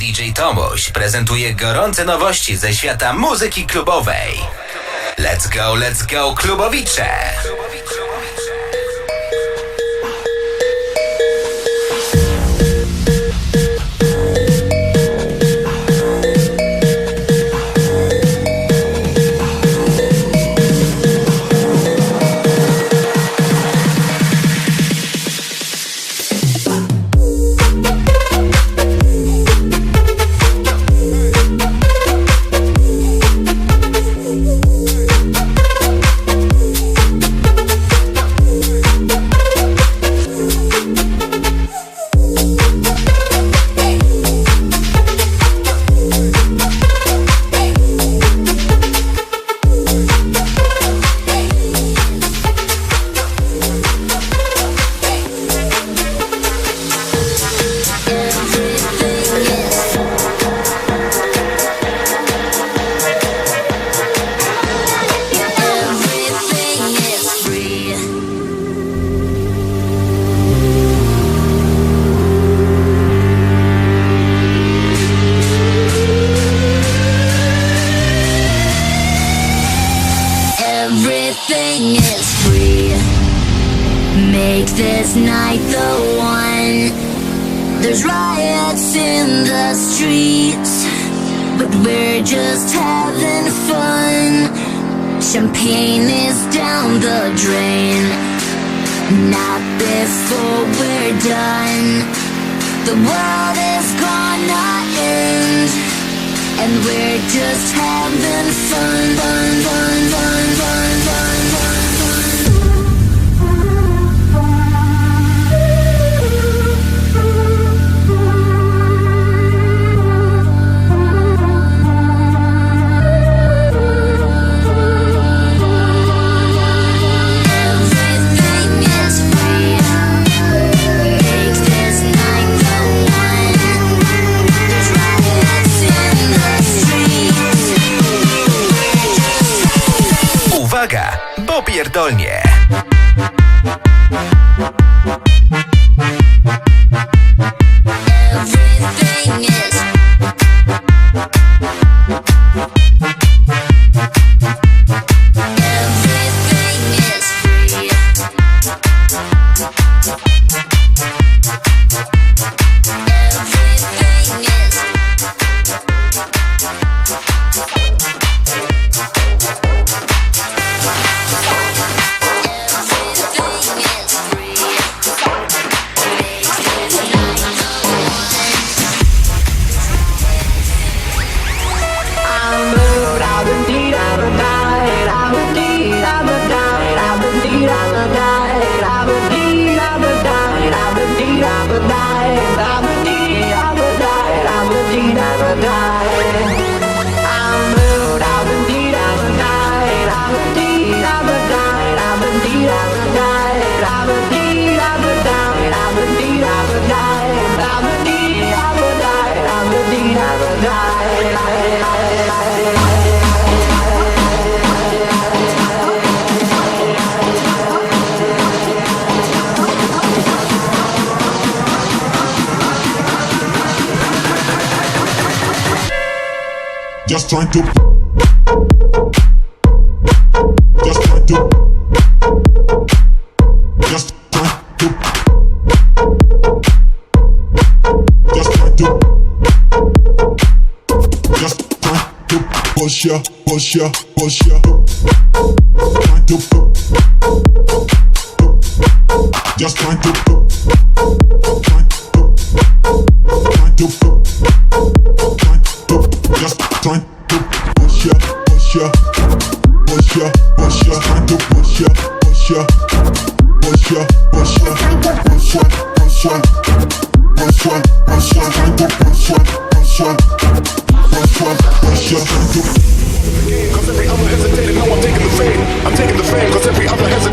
DJ Tomuś prezentuje gorące nowości ze świata muzyki klubowej. Let's go, let's go, klubowicze! Everything is free. Make this night the one. There's riots in the streets, but we're just having fun. Champagne is down the drain. Not before we're done. The world is gonna end. And we're just having fun, pierdolnie! Just trying to. Just trying to. Just trying to. Just trying to. Just trying to push ya, push ya, push ya. Trying to. Just trying to. Trying to. Cause every other hesitated, now I'm taking the fame. I'm taking the fame, cause every other hesitated.